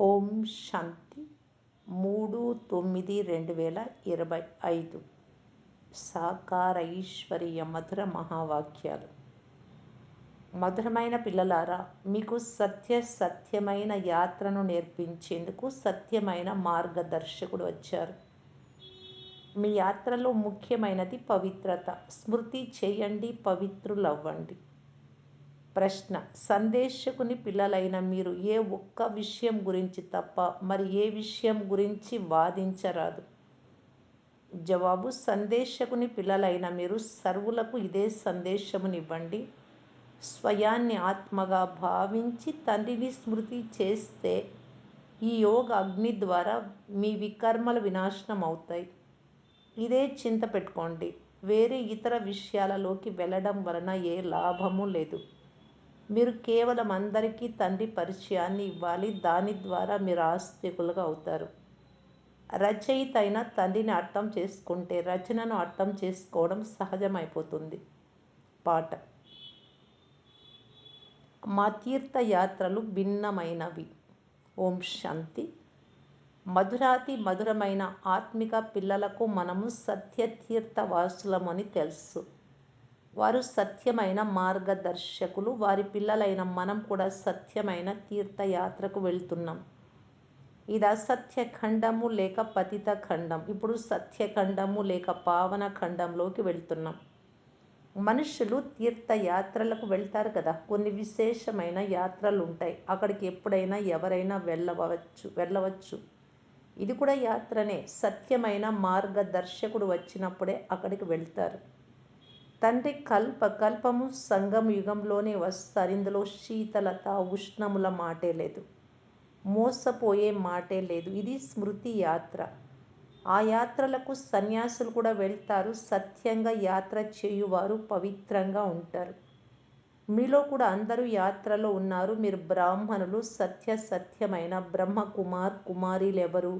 ఓం శాంతి. మూడు తొమ్మిది రెండు వేల ఇరవై ఐదు. సాకార ఈశ్వరీయ మధుర మహావాక్యాలు. మధురమైన పిల్లలారా మీకు సత్య సత్యమైన యాత్రను నేర్పించేందుకు సత్యమైన మార్గదర్శకుడు వచ్చారు. మీ యాత్రలో ముఖ్యమైనది పవిత్రత. స్మృతి చేయండి పవిత్రులవ్వండి. ప్రశ్న. సందేశకుని పిల్లలైన మీరు ఏ ఒక్క విషయం గురించి తప్ప మరి ఏ విషయం గురించి వాదించరాదు. జవాబు సందేశకుని పిల్లలైన మీరు సర్వులకు ఇదే సందేశమునివ్వండి. స్వయాన్ని ఆత్మగా భావించి తండ్రిని స్మృతి చేస్తే ఈ యోగ అగ్ని ద్వారా మీ వికర్మలు వినాశనం అవుతాయి ఇదే చింత పెట్టుకోండి. వేరే ఇతర విషయాలలోకి వెళ్ళడం వలన ఏ లాభము లేదు. మీరు కేవలం అందరికీ తండ్రి పరిచయాన్ని ఇవ్వాలి. దాని ద్వారా మీరు ఆస్తికులుగా అవుతారు. రచయిత అయిన తండ్రిని అర్థం చేసుకుంటే రచనను అర్థం చేసుకోవడం సహజమైపోతుంది. పాట. మా తీర్థయాత్రలు భిన్నమైనవి. ఓం శాంతి. మధురాతి మధురమైన ఆత్మిక పిల్లలకు మనము సత్యతీర్థవాసులమని తెలుసు. వారు సత్యమైన మార్గదర్శకులు. వారి పిల్లలైన మనం కూడా సత్యమైన తీర్థయాత్రకు వెళ్తున్నాం. ఇది అసత్యఖండము లేక పతిత ఖండం ఇప్పుడు సత్యఖండము లేక పావన ఖండంలోకి వెళ్తున్నాం. మనుషులు తీర్థయాత్రలకు వెళ్తారు కదా. కొన్ని విశేషమైన యాత్రలు ఉంటాయి అక్కడికి ఎప్పుడైనా ఎవరైనా వెళ్ళవచ్చు వెళ్ళవచ్చు. ఇది కూడా యాత్రనే. సత్యమైన మార్గదర్శకుడు వచ్చినప్పుడే అక్కడికి వెళ్తారు. తండ్రి కల్ప కల్పము సంగం యుగంలోనే వస్తారు. ఇందులో శీతలత ఉష్ణముల మాటే లేదు. మోసపోయే మాటే లేదు. ఇది స్మృతి యాత్ర. ఆ యాత్రలకు సన్యాసులు కూడా వెళ్తారు. సత్యంగా యాత్ర చేయువారు పవిత్రంగా ఉంటారు. మీలో కూడా అందరూ యాత్రలో ఉన్నారు. మీరు బ్రాహ్మణులు సత్య సత్యమైన బ్రహ్మకుమార్ కుమారీలెవరు?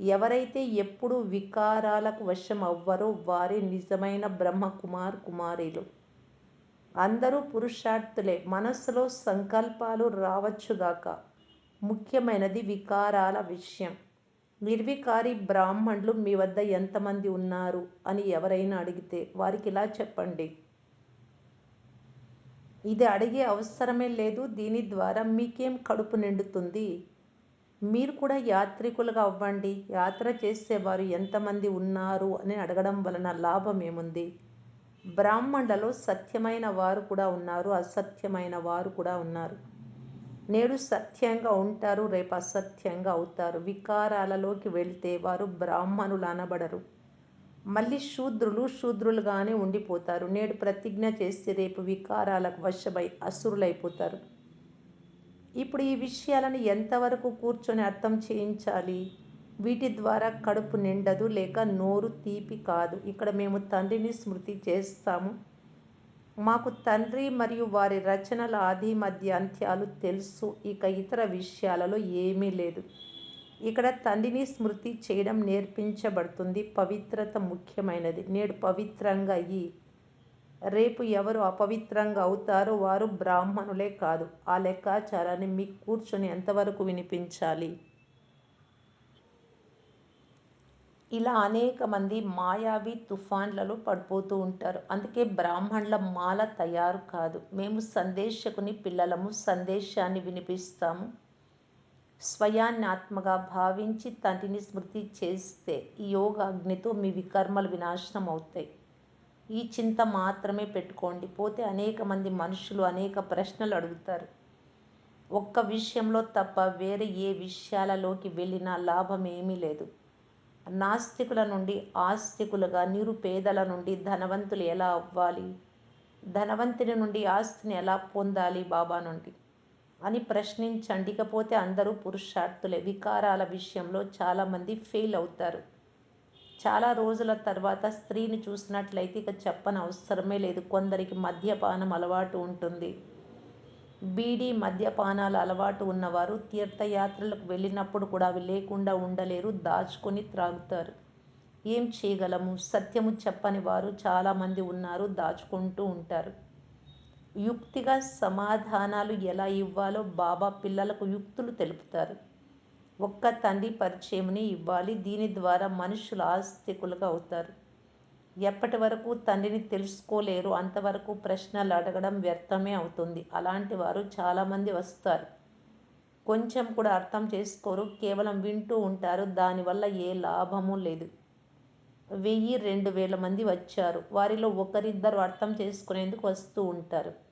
ఎవరైతే ఎప్పుడు వికారాలకు వశం అవ్వరో వారే నిజమైన బ్రహ్మకుమార్ కుమారీలు. అందరూ పురుషార్థులే. మనస్సులో సంకల్పాలు రావచ్చుగాక ముఖ్యమైనది వికారాల విషయం. నిర్వికారి బ్రాహ్మణులు మీ వద్ద ఎంతమంది ఉన్నారు అని ఎవరైనా అడిగితే వారికి ఇలా చెప్పండి. ఇది అడిగే అవసరమే లేదు. దీని ద్వారా మీకేం కడుపు నిండుతుంది? మీరు కూడా యాత్రికులుగా అవ్వండి. యాత్ర చేసేవారు ఎంతమంది ఉన్నారు అని అడగడం వలన లాభం ఏముంది? బ్రాహ్మణులలో సత్యమైన వారు కూడా ఉన్నారు అసత్యమైన వారు కూడా ఉన్నారు. నేడు సత్యంగా ఉంటారు రేపు అసత్యంగా అవుతారు. వికారాలలోకి వెళ్తే వారు బ్రాహ్మణులు అనబడరు. మళ్ళీ శూద్రులు శూద్రులుగానే ఉండిపోతారు. నేడు ప్రతిజ్ఞ చేసి రేపు వికారాలకు వశమై అసురులైపోతారు. ఇప్పుడు ఈ విషయాలను ఎంతవరకు కూర్చొని అర్థం చేయించాలి? వీటి ద్వారా కడుపు నిండదు లేక నోరు తీపి కాదు. ఇక్కడ మేము తండ్రిని స్మృతి చేస్తాము. మాకు తండ్రి మరియు వారి రచనల ఆది మధ్య అంత్యాలు తెలుసు. ఇక ఇతర విషయాలలో ఏమీ లేదు. ఇక్కడ తండ్రిని స్మృతి చేయడం నేర్పించబడుతుంది. పవిత్రత ముఖ్యమైనది. నేడు పవిత్రంగా ఈ రేపు ఎవరు అపవిత్రంగా అవుతారో వారు బ్రాహ్మణులే కాదు. ఆ లెక్కాచారాన్ని మీకు కూర్చొని ఎంతవరకు వినిపించాలి? ఇలా అనేక మంది మాయావి తుఫాన్లలో పడిపోతూ ఉంటారు. అందుకే బ్రాహ్మణుల మాల తయారు కాదు. మేము సందేశకుని పిల్లలము సందేశాన్ని వినిపిస్తాము. స్వయాన్నాత్మగా భావించి తండ్రిని స్మృతి చేస్తే ఈ యోగ అగ్నితో మీ వికర్మలు వినాశనం అవుతాయి ఈ చింత మాత్రమే పెట్టుకోండి. పోతే అనేక మంది మనుషులు అనేక ప్రశ్నలు అడుగుతారు. ఒక్క విషయంలో తప్ప వేరే ఏ విషయాలలోకి వెళ్ళినా లాభం ఏమీ లేదు. నాస్తికుల నుండి ఆస్తికులుగా నిరుపేదల నుండి ధనవంతులు ఎలా అవ్వాలి? ధనవంతుని నుండి ఆస్తిని ఎలా పొందాలి బాబా నుండి? అని ప్రశ్నించండి. ఇకపోతే అందరూ పురుషార్థులే. వికారాల విషయంలో చాలామంది ఫెయిల్ అవుతారు. చాలా రోజుల తర్వాత స్త్రీని చూసినట్లయితే ఇక చెప్పని అవసరమే లేదు. కొందరికి మద్యపానం అలవాటు ఉంటుంది. బీడీ మద్యపానాల అలవాటు ఉన్నవారు తీర్థయాత్రలకు వెళ్ళినప్పుడు కూడా అవి లేకుండా ఉండలేరు. దాచుకొని త్రాగుతారు. ఏం చేయగలము? సత్యము చెప్పని వారు చాలామంది ఉన్నారు. దాచుకుంటూ ఉంటారు. యుక్తిగా సమాధానాలు ఎలా ఇవ్వాలో బాబా పిల్లలకు యుక్తులు తెలుపుతారు. ఒక్క తండ్రి పరిచయంని ఇవ్వాలి. దీని ద్వారా మనుషులు ఆస్తికులుగా అవుతారు. ఎప్పటి వరకు తండ్రిని తెలుసుకోలేరు అంతవరకు ప్రశ్నలు అడగడం వ్యర్థమే అవుతుంది. అలాంటి వారు చాలామంది వస్తారు. కొంచెం కూడా అర్థం చేసుకోరు కేవలం వింటూ ఉంటారు. దానివల్ల ఏ లాభము లేదు. వెయ్యి రెండు వేల మంది వచ్చారు. వారిలో ఒకరిద్దరు అర్థం చేసుకునేందుకు వస్తూ ఉంటారు.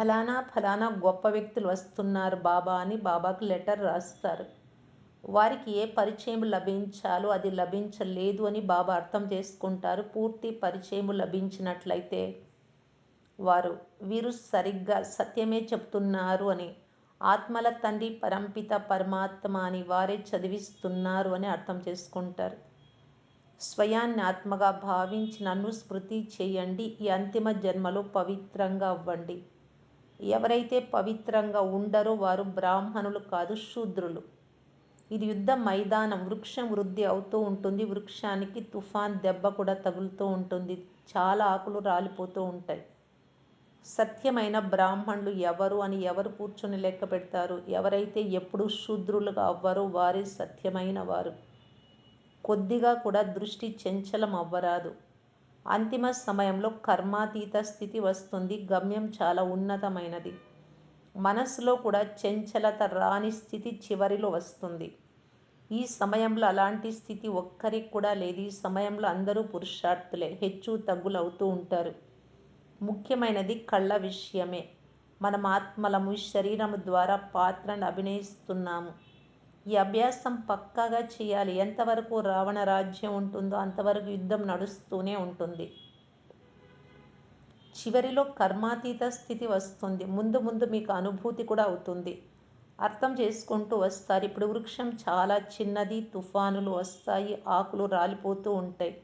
ఫలానా ఫలానా గొప్ప వ్యక్తులు వస్తున్నారు బాబా అని బాబాకు లెటర్ రాస్తారు. వారికి ఏ పరిచయం లభించాలో అది లభించలేదు అని బాబా అర్థం చేసుకుంటారు. పూర్తి పరిచయం లభించినట్లయితే వారు వీరు సరిగ్గా సత్యమే చెప్తున్నారు అని ఆత్మల తండ్రి పరంపిత పరమాత్మ అని వారే చదివిస్తున్నారు అని అర్థం చేసుకుంటారు. స్వయాన్ని ఆత్మగా భావించి నన్ను స్మృతి చేయండి. ఈ అంతిమ జన్మలో పవిత్రంగా అవ్వండి. ఎవరైతే పవిత్రంగా ఉండరో వారు బ్రాహ్మణులు కాదు శూద్రులు. ఇది యుద్ధ మైదానం. వృక్షం వృద్ధి అవుతూ ఉంటుంది. వృక్షానికి తుఫాన్ దెబ్బ కూడా తగులుతూ ఉంటుంది. చాలా ఆకులు రాలిపోతూ ఉంటాయి. సత్యమైన బ్రాహ్మణులు ఎవరు అని ఎవరు కూర్చొని లెక్క పెడతారు? ఎవరైతే ఎప్పుడు శూద్రులుగా అవ్వరో వారే సత్యమైన వారు. కొద్దిగా కూడా దృష్టి చంచలం అవ్వరాదు. అంతిమ సమయంలో కర్మాతీత స్థితి వస్తుంది. గమ్యం చాలా ఉన్నతమైనది. మనస్సులో కూడా చంచలత రాని స్థితి చివరిలో వస్తుంది. ఈ సమయంలో అలాంటి స్థితి ఒక్కరికి కూడా లేదు. ఈ సమయంలో అందరూ పురుషార్థులే. హెచ్చు తగ్గులు అవుతూ ఉంటారు. ముఖ్యమైనది కళ్ళ విషయమే. మనం ఆత్మలము శరీరము ద్వారా పాత్రను అభినయిస్తున్నాము. ఈ అభ్యాసం పక్కాగా చేయాలి. ఎంతవరకు రావణ రాజ్యం ఉంటుందో అంతవరకు యుద్ధం నడుస్తూనే ఉంటుంది. చివరిలో కర్మాతీత స్థితి వస్తుంది. ముందు ముందు మీకు అనుభూతి కూడా అవుతుంది. అర్థం చేసుకుంటూ వస్తారు. ఇప్పుడు వృక్షం చాలా చిన్నది తుఫానులు వస్తాయి ఆకులు రాలిపోతూ ఉంటాయి.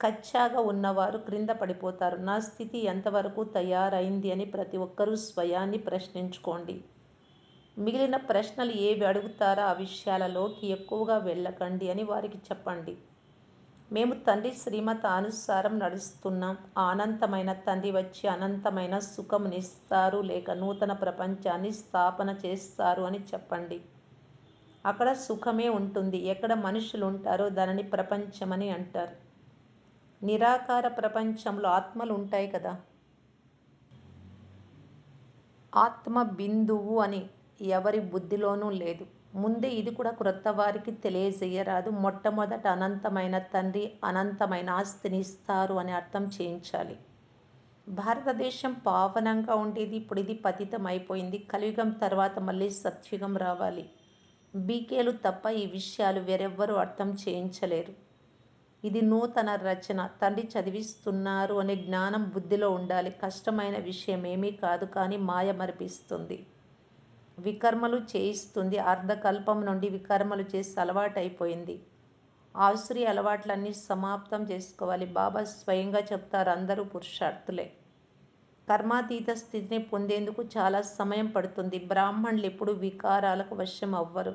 కచ్చాగా ఉన్నవారు క్రింద పడిపోతారు. నా స్థితి ఎంతవరకు తయారైంది అని ప్రతి ఒక్కరూ స్వయాన్ని ప్రశ్నించుకోండి. మిగిలిన ప్రశ్నలు ఏవి అడుగుతారో? ఆ విషయాలలోకి ఎక్కువగా వెళ్ళకండి అని వారికి చెప్పండి. మేము తండ్రి శ్రీమత అనుసారం నడుస్తున్నాం. అనంతమైన తండ్రి వచ్చి అనంతమైన సుఖమునిస్తారు లేక నూతన ప్రపంచాన్ని స్థాపన చేస్తారు అని చెప్పండి. అక్కడ సుఖమే ఉంటుంది. ఎక్కడ మనుషులు ఉంటారో దానిని ప్రపంచమని అంటారు. నిరాకార ప్రపంచంలో ఆత్మలు ఉంటాయి కదా? ఆత్మ బిందువు అని ఎవరి బుద్ధిలోనూ లేదు. ముందే ఇది కూడా క్రొత్త వారికి తెలియజేయరాదు. మొట్టమొదట అనంతమైన తండ్రి అనంతమైన ఆస్తిని ఇస్తారు అని అర్థం చేయించాలి. భారతదేశం పావనంగా ఉండేది ఇప్పుడు ఇది పతితం అయిపోయింది. కలియుగం తర్వాత మళ్ళీ సత్యుగం రావాలి. బీకేలు తప్ప ఈ విషయాలు వేరెవ్వరూ అర్థం చేయించలేరు. ఇది నూతన రచన. తండ్రి చదివిస్తున్నారు అనే జ్ఞానం బుద్ధిలో ఉండాలి. కష్టమైన విషయం ఏమీ కాదు కానీ మాయ మరిపిస్తుంది వికర్మలు చేయిస్తుంది. అర్ధకల్పం నుండి వికర్మలు చేసి అలవాటైపోయింది. ఆసురి అలవాట్లన్నీ సమాప్తం చేసుకోవాలి. బాబా స్వయంగా చెప్తారు అందరూ పురుషార్థులే. కర్మాతీత స్థితిని పొందేందుకు చాలా సమయం పడుతుంది. బ్రాహ్మణులు ఎప్పుడు వికారాలకు వశం అవ్వరు.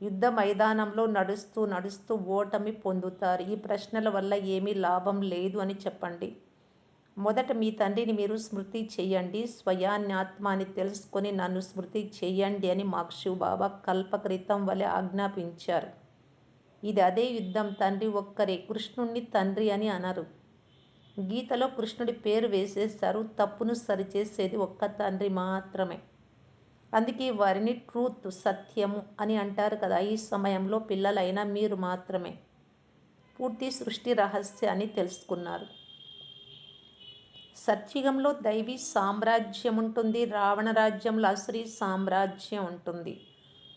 యుద్ధ మైదానంలో నడుస్తూ నడుస్తూ ఓటమి పొందుతారు. ఈ ప్రశ్నల వల్ల ఏమీ లాభం లేదు అని చెప్పండి. మొదట మీ తండ్రిని మీరు స్మృతి చేయండి స్వయాన్ని తెలుసుకొని నన్ను స్మృతి చేయండి అని మాకు శివబాబా కల్పకృతం వలె ఆజ్ఞాపించారు. ఇది అదే యుద్ధం తండ్రి ఒక్కరే కృష్ణుణ్ణి తండ్రి అని అనరు. గీతలో కృష్ణుడి పేరు వేసేశారు తప్పును సరిచేసేది ఒక్క తండ్రి మాత్రమే. అందుకే వారిని ట్రూత్ సత్యము అని అంటారు కదా ఈ సమయంలో పిల్లలైన మీరు మాత్రమే. పూర్తి సృష్టి రహస్యాన్ని తెలుసుకున్నారు. సత్యుగంలో దైవీ సామ్రాజ్యం ఉంటుంది రావణ రాజ్యంలో అసురీ సామ్రాజ్యం ఉంటుంది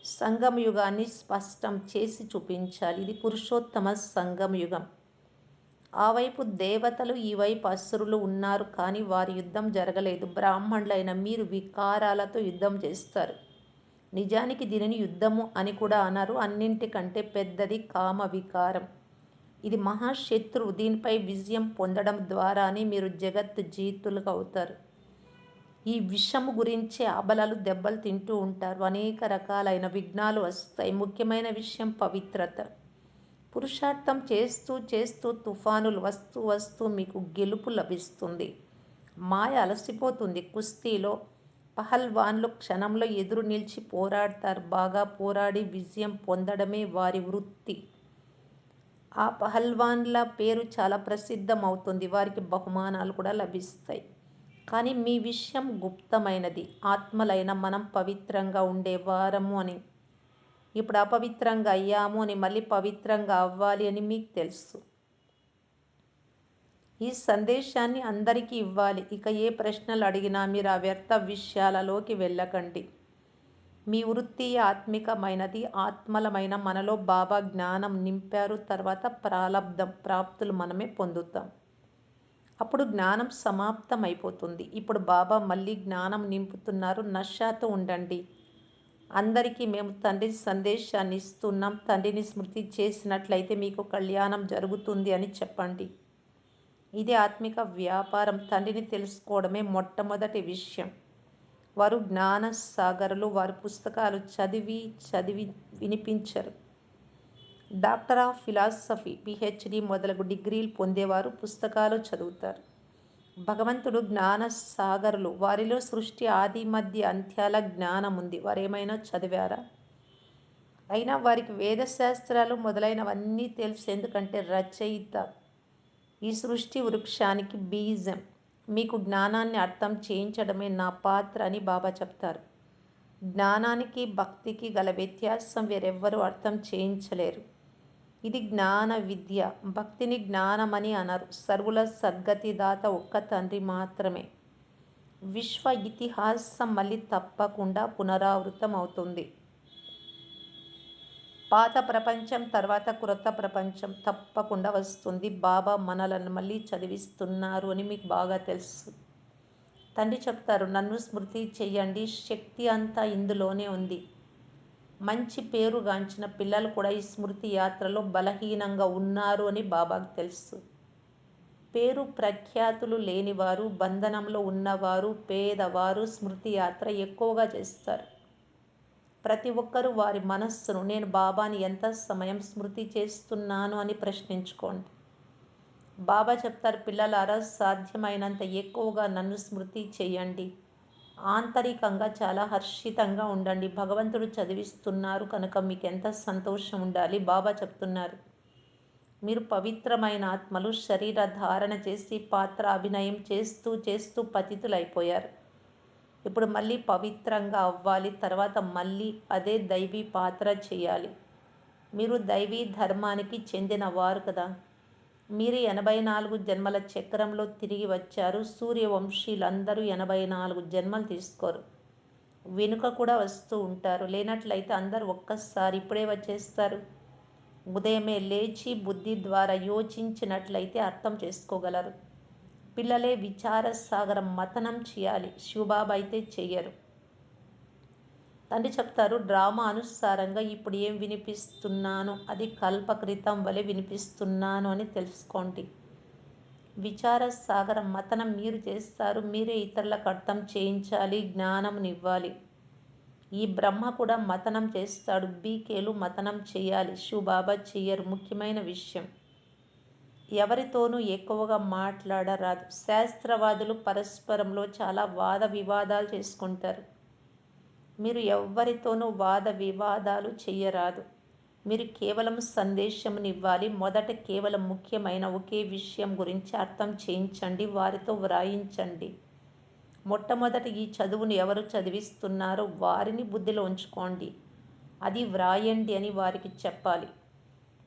సంగమ యుగాన్ని స్పష్టం చేసి చూపించాలి. ఇది పురుషోత్తమ సంగమ యుగం ఆ వైపు దేవతలు ఈ వైపు అసురులు ఉన్నారు కానీ వారి యుద్ధం జరగలేదు. బ్రాహ్మణులైన మీరు వికారాలతో యుద్ధం చేస్తారు. నిజానికి దీనిని యుద్ధము అని కూడా అనరు అన్నింటికంటే పెద్దది కామ వికారం ఇది మహాశత్రువు. దీనిపై విజయం పొందడం ద్వారానే మీరు జగత్ జీతులుగా అవుతారు ఈ విషము గురించే అబలలు దెబ్బలు తింటూ ఉంటారు. అనేక రకాలైన విఘ్నాలు వస్తాయి. ముఖ్యమైన విషయం పవిత్రత. పురుషార్థం చేస్తూ చేస్తూ తుఫానులు వస్తూ వస్తూ మీకు గెలుపు లభిస్తుంది. మాయ అలసిపోతుంది. కుస్తీలో పహల్వాన్లు క్షణంలో ఎదురు నిలిచి పోరాడతారు. బాగా పోరాడి విజయం పొందడమే వారి వృత్తి. ఆ పహల్వాన్ల పేరు చాలా ప్రసిద్ధమవుతుంది. వారికి బహుమానాలు కూడా లభిస్తాయి. కానీ మీ విషయం గుప్తమైనది. ఆత్మలైన మనం పవిత్రంగా ఉండేవారము అని. ఇప్పుడు అపవిత్రంగా అయ్యాము అని మళ్ళీ పవిత్రంగా అవ్వాలి అని మీకు తెలుసు. ఈ సందేశాన్ని అందరికీ ఇవ్వాలి. ఇక ఏ ప్రశ్నలు అడిగినా మీరు ఆ వ్యర్థ విషయాలలోకి వెళ్ళకండి. మీ వృత్తి ఆత్మికమైనది. ఆత్మలమైన మనలో బాబా జ్ఞానం నింపారు. తర్వాత ప్రాలబ్ధం ప్రాప్తులు మనమే పొందుతాం. అప్పుడు జ్ఞానం సమాప్తం అయిపోతుంది ఇప్పుడు బాబా మళ్ళీ జ్ఞానం నింపుతున్నారు. నశాతో ఉండండి. అందరికీ మేము తండ్రి సందేశాన్ని ఇస్తున్నాం. తండ్రిని స్మృతి చేసినట్లయితే మీకు కళ్యాణం జరుగుతుంది అని చెప్పండి. ఇది ఆత్మిక వ్యాపారం. తండ్రిని తెలుసుకోవడమే మొట్టమొదటి విషయం. వారు జ్ఞాన సాగరులు వారు పుస్తకాలు చదివి చదివి వినిపించరు. డాక్టర్ ఆఫ్ ఫిలాసఫీ పిహెచ్డి మొదలగు డిగ్రీలు పొందేవారు పుస్తకాలు చదువుతారు. భగవంతుడు జ్ఞాన సాగరులు వారిలో సృష్టి ఆది మధ్య అంత్యాల జ్ఞానం ఉంది. వారు ఏమైనా చదివారా? అయినా వారికి వేదశాస్త్రాలు మొదలైనవన్నీ తెలుసు ఎందుకంటే రచయిత ఈ సృష్టి వృక్షానికి బీజం. మీకు జ్ఞానాన్ని అర్థం చేయించడమే నా పాత్ర అని బాబా చెప్తారు. జ్ఞానానికి భక్తికి గల వ్యత్యాసం వేరెవ్వరూ అర్థం చేయించలేరు. ఇది జ్ఞాన విద్య. భక్తిని జ్ఞానమని అనరు. సర్వుల సద్గతిదాత ఒక్క తండ్రి మాత్రమే. విశ్వ ఇతిహాసం మళ్ళీ తప్పకుండా పునరావృతం అవుతుంది పాత ప్రపంచం తర్వాత క్రొత్త ప్రపంచం తప్పకుండా వస్తుంది. బాబా మనలను మళ్ళీ చదివిస్తున్నారు అని మీకు బాగా తెలుసు. తండ్రి చెప్తారు నన్ను స్మృతి చెయ్యండి. శక్తి అంతా ఇందులోనే ఉంది. మంచి పేరుగాంచిన పిల్లలు కూడా ఈ స్మృతి యాత్రలో బలహీనంగా ఉన్నారు అని బాబాకు తెలుసు. పేరు ప్రఖ్యాతులు లేనివారు బంధనంలో ఉన్నవారు పేదవారు స్మృతి యాత్ర ఎక్కువగా చేస్తారు. ప్రతి ఒక్కరూ వారి మనస్సును నేను బాబాని ఎంత సమయం స్మృతి చేస్తున్నాను అని ప్రశ్నించుకోండి. బాబా చెప్తారు పిల్లలారా సాధ్యమైనంత ఎక్కువగా నన్ను స్మృతి చేయండి. ఆంతరికంగా చాలా హర్షితంగా ఉండండి. భగవంతుడు చదివిస్తున్నారు కనుక మీకు ఎంత సంతోషం ఉండాలి? బాబా చెప్తున్నారు. మీరు పవిత్రమైన ఆత్మలు శరీర ధారణ చేసి పాత్ర అభినయం చేస్తూ చేస్తూ పతితులైపోయారు. ఇప్పుడు మళ్ళీ పవిత్రంగా అవ్వాలి తర్వాత మళ్ళీ అదే దైవీ పాత్ర చేయాలి. మీరు దైవీ ధర్మానికి చెందిన వారు కదా. మీరు ఎనభై నాలుగు జన్మల చక్రంలో తిరిగి వచ్చారు. సూర్యవంశీలందరూ ఎనభై నాలుగు జన్మలు తీసుకోరు. వెనుక కూడా వస్తూ ఉంటారు. లేనట్లయితే అందరూ ఒక్కసారి ఇప్పుడే వచ్చేస్తారు. ఉదయమే లేచి బుద్ధి ద్వారా యోచించినట్లయితే అర్థం చేసుకోగలరు. పిల్లలే విచారసాగరం మతనం చేయాలి. శివబాబా అయితే చెయ్యరు. తండ్రి చెప్తారు డ్రామా అనుసారంగా ఇప్పుడు ఏం వినిపిస్తున్నాను? అది కల్పకృతం వలె వినిపిస్తున్నాను అని తెలుసుకోండి. విచారసాగర మతనం మీరు చేస్తారు మీరే ఇతరులకు అర్థం చేయించాలి జ్ఞానంనివ్వాలి ఈ బ్రహ్మ కూడా మతనం చేస్తాడు బీకేలు మతనం చేయాలి. శివబాబా చెయ్యరు. ముఖ్యమైన విషయం ఎవరితోనూ ఎక్కువగా మాట్లాడరాదు. శాస్త్రవాదులు పరస్పరంలో చాలా వాద వివాదాలు చేసుకుంటారు. మీరు ఎవ్వరితోనూ వాద వివాదాలు చెయ్యరాదు మీరు కేవలం సందేశమునివ్వాలి. మొదట కేవలం ముఖ్యమైన ఒకే విషయం గురించి అర్థం చేయించండి. వారితో వ్రాయించండి. మొట్టమొదట ఈ చదువును ఎవరు చదివిస్తున్నారో వారిని బుద్ధిలో ఉంచుకోండి. అది వ్రాయండి అని వారికి చెప్పాలి.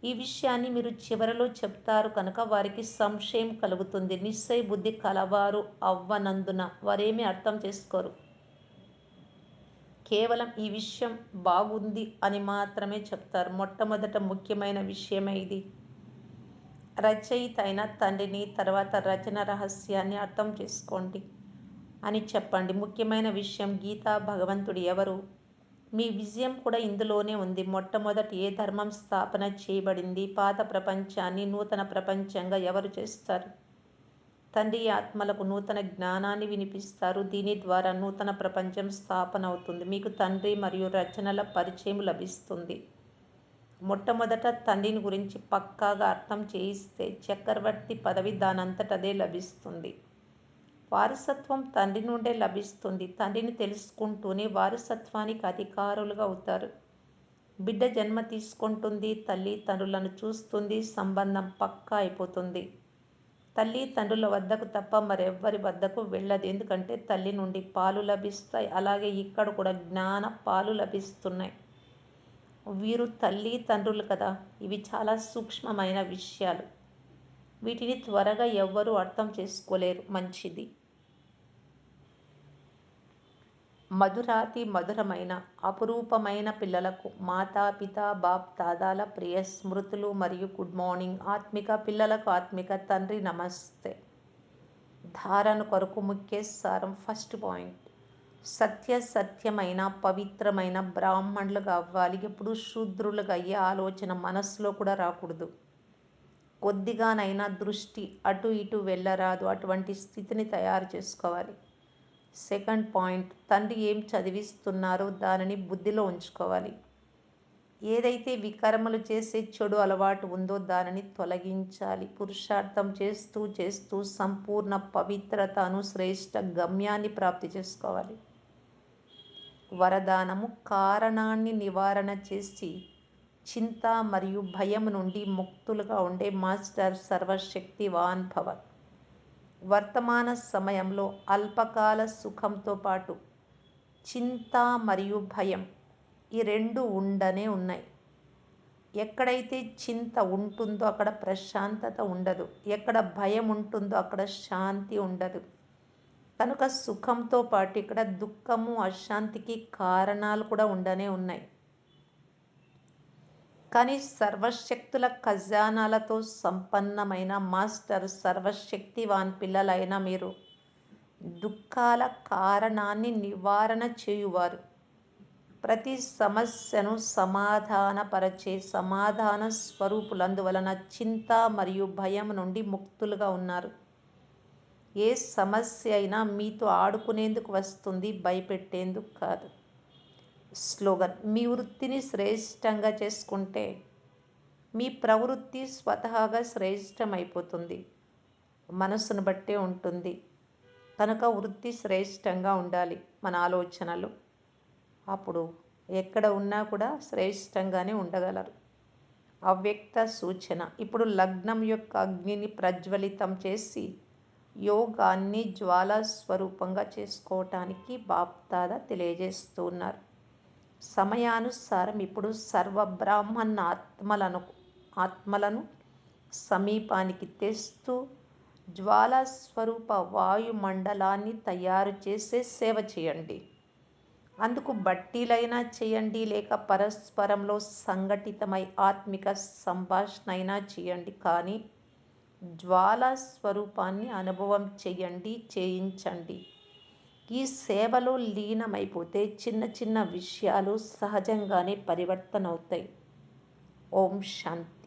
ఈ విషయాన్ని మీరు చివరలో చెప్తారు కనుక వారికి సంశయం కలుగుతుంది. నిశ్చయ బుద్ధి కలవారు అవ్వనందున వారేమీ అర్థం చేసుకోరు. కేవలం ఈ విషయం బాగుంది అని మాత్రమే చెప్తారు. మొట్టమొదట ముఖ్యమైన విషయమే ఇది. రచయిత అయిన తండ్రిని తర్వాత రచన రహస్యాన్ని అర్థం చేసుకోండి అని చెప్పండి. ముఖ్యమైన విషయం గీతా భగవంతుడు ఎవరు? మీ విజయం కూడా ఇందులోనే ఉంది. మొట్టమొదటి ఏ ధర్మం స్థాపన చేయబడింది? పాత ప్రపంచాన్ని నూతన ప్రపంచంగా ఎవరు చేస్తారు? తండ్రి ఆత్మలకు నూతన జ్ఞానాన్ని వినిపిస్తారు. దీని ద్వారా నూతన ప్రపంచం స్థాపన అవుతుంది. మీకు తండ్రి మరియు రచనల పరిచయం లభిస్తుంది. మొట్టమొదట తండ్రిని గురించి పక్కాగా అర్థం చేయిస్తే చక్రవర్తి పదవి దానంతటదే లభిస్తుంది. వారసత్వం తండ్రి నుండే లభిస్తుంది. తండ్రిని తెలుసుకుంటూనే వారసత్వానికి అధికారులుగా అవుతారు. బిడ్డ జన్మ తీసుకుంటుంది. తల్లి తండ్రులను చూస్తుంది. సంబంధం పక్కా అయిపోతుంది. తల్లి తండ్రుల వద్దకు తప్ప మరెవ్వరి వద్దకు వెళ్ళదు. ఎందుకంటే తల్లి నుండి పాలు లభిస్తాయి. అలాగే ఇక్కడ కూడా జ్ఞాన పాలు లభిస్తున్నాయి. వీరు తల్లి తండ్రులు కదా. ఇవి చాలా సూక్ష్మమైన విషయాలు. వీటిని త్వరగా ఎవ్వరూ అర్థం చేసుకోలేరు. మంచిది. మధురాతి మధురమైన అపురూపమైన పిల్లలకు మాతాపిత బాప్ దాదాల ప్రియ స్మృతులు మరియు గుడ్ మార్నింగ్ ఆత్మిక పిల్లలకు ఆత్మిక తండ్రి నమస్తే. ధారణ కొరకు ముఖ్య సారం ఫస్ట్ పాయింట్. సత్య సత్యమైన పవిత్రమైన బ్రాహ్మణులుగా అవ్వాలి ఎప్పుడు శూద్రులుగా అయ్యే ఆలోచన మనస్సులో కూడా రాకూడదు. కొద్దిగానైనా దృష్టి అటు ఇటు వెళ్ళరాదు అటువంటి స్థితిని తయారు చేసుకోవాలి. సెకండ్ పాయింట్ తండ్రి ఏం చదివిస్తున్నారో దానిని బుద్ధిలో ఉంచుకోవాలి. ఏదైతే వికర్మలు చేసే చెడు అలవాటు ఉందో దానిని తొలగించాలి. పురుషార్థం చేస్తూ చేస్తూ సంపూర్ణ పవిత్రతను శ్రేష్ట గమ్యాన్ని ప్రాప్తి చేసుకోవాలి. వరదానము కారణాన్ని నివారణ చేసి చింత మరియు భయం నుండి ముక్తులుగా ఉండే మాస్టర్ సర్వశక్తివాన్ భవ వర్తమాన సమయంలో అల్పకాల సుఖంతో పాటు చింత మరియు భయం ఈ రెండు ఉండనే ఉన్నాయి. ఎక్కడైతే చింత ఉంటుందో అక్కడ ప్రశాంతత ఉండదు. ఎక్కడ భయం ఉంటుందో అక్కడ శాంతి ఉండదు. కనుక సుఖంతో పాటు ఇక్కడ దుఃఖము అశాంతికి కారణాలు కూడా ఉండనే ఉన్నాయి. కానీ సర్వశక్తుల ఖజానాలతో సంపన్నమైన మాస్టర్ సర్వశక్తివాన్ పిల్లలైన మీరు. దుఃఖాల కారణాన్ని నివారణ చేయువారు. ప్రతి సమస్యను సమాధానపరచే సమాధాన స్వరూపులందువలన చింత మరియు భయం నుండి ముక్తులుగా ఉన్నారు. ఏ సమస్య అయినా మీతో ఆడుకునేందుకు వస్తుంది భయపెట్టేందుకు కాదు. స్లోగన్. మీ వృత్తిని శ్రేష్టంగా చేసుకుంటే మీ ప్రవృత్తి స్వతహాగా శ్రేష్టమైపోతుంది. మనసును బట్టే ఉంటుంది. కనుక వృత్తి శ్రేష్టంగా ఉండాలి మన ఆలోచనలు. అప్పుడు ఎక్కడ ఉన్నా కూడా శ్రేష్టంగానే ఉండగలరు. అవ్యక్త సూచన. ఇప్పుడు లగ్నం యొక్క అగ్నిని ప్రజ్వలితం చేసి యోగాన్ని జ్వాలా స్వరూపంగా చేసుకోవటానికి బాప్తాద తెలియజేస్తున్నారు. సమయానుసారం ఇప్పుడు సర్వ ఆత్మలను ఆత్మలను సమీపానికి తెస్తూ జ్వాలాస్వరూప వాయుమండలాన్ని తయారు చేసే సేవ చేయండి. అందుకు బట్టీలైనా చేయండి లేక పరస్పరంలో సంఘటితమై ఆత్మిక సంభాషణ అయినా చేయండి. కానీ జ్వాలా స్వరూపాన్ని అనుభవం చేయండి చేయించండి. ఈ సేవలో లీనమైపోతే చిన్న చిన్న విషయాలు సహజంగానే పరివర్తనవుతాయి. ఓం శాంతి.